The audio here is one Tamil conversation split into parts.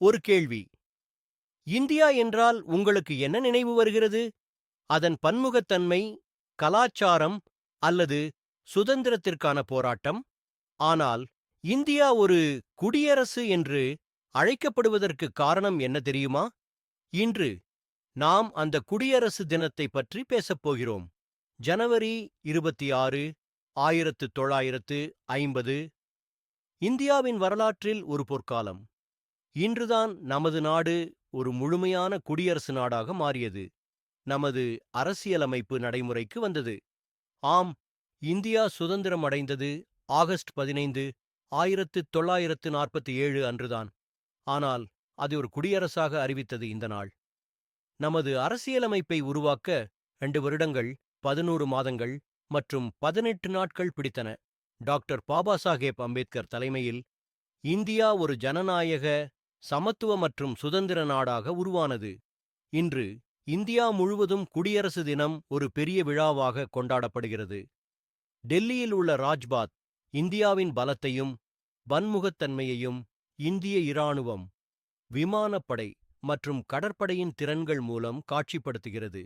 ஒரு கேள்வி. இந்தியா என்றால் உங்களுக்கு என்ன நினைவு வருகிறது? அதன் பன்முகத்தன்மை கலாச்சாரம் அல்லது சுதந்திரத்திற்கான போராட்டம்? ஆனால் இந்தியா ஒரு குடியரசு என்று அழைக்கப்படுவதற்கு காரணம் என்ன தெரியுமா? இன்று நாம் அந்த குடியரசு தினத்தை பற்றி பேசப் போகிறோம். ஜனவரி இருபத்தி ஆறு ஆயிரத்து தொள்ளாயிரத்து ஐம்பது. இந்தியாவின் வரலாற்றில் ஒரு பொற்காலம். இன்றுதான் நமது நாடு ஒரு முழுமையான குடியரசு நாடாக மாறியது. நமது அரசியலமைப்பு நடைமுறைக்கு வந்தது. ஆம் இந்தியா சுதந்திரம் அடைந்தது ஆகஸ்ட் பதினைந்து ஆயிரத்து தொள்ளாயிரத்து நாற்பத்தி ஏழு அன்றுதான். ஆனால் அது ஒரு குடியரசாக அறிவித்தது இந்த நாள். நமது அரசியலமைப்பை உருவாக்க ரெண்டு வருடங்கள் பதினோரு மாதங்கள் மற்றும் பதினெட்டு நாட்கள் பிடித்தன. டாக்டர் பாபா சாஹேப் அம்பேத்கர் தலைமையில் இந்தியா ஒரு ஜனநாயக சமத்துவ மற்றும் சுதந்திர நாடாக உருவானது. இன்று இந்தியா முழுவதும் குடியரசு தினம் ஒரு பெரிய விழாவாக கொண்டாடப்படுகிறது. டெல்லியில் உள்ள ராஜ்பாத் இந்தியாவின் பலத்தையும் பன்முகத்தன்மையையும் இந்திய இராணுவம் விமானப்படை மற்றும் கடற்படையின் திறன்கள் மூலம் காட்சிப்படுத்துகிறது.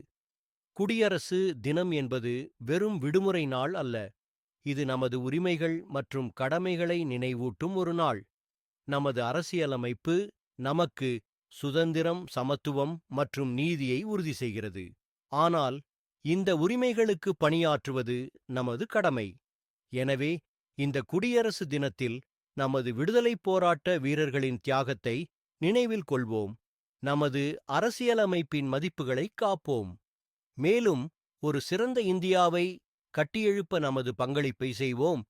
குடியரசு தினம் என்பது வெறும் விடுமுறை நாள் அல்ல. இது நமது உரிமைகள் மற்றும் கடமைகளை நினைவூட்டும் ஒரு நாள். நமது அரசியலமைப்பு நமக்கு சுதந்திரம் சமத்துவம் மற்றும் நீதியை உறுதி செய்கிறது. ஆனால் இந்த உரிமைகளுக்கு பணியாற்றுவது நமது கடமை. எனவே இந்த குடியரசு தினத்தில் நமது விடுதலைப் போராட்ட வீரர்களின் தியாகத்தை நினைவில் கொள்வோம். நமது அரசியலமைப்பின் மதிப்புகளை காப்போம். மேலும் ஒரு சிறந்த இந்தியாவை கட்டியெழுப்ப நமது பங்களிப்பை செய்வோம்.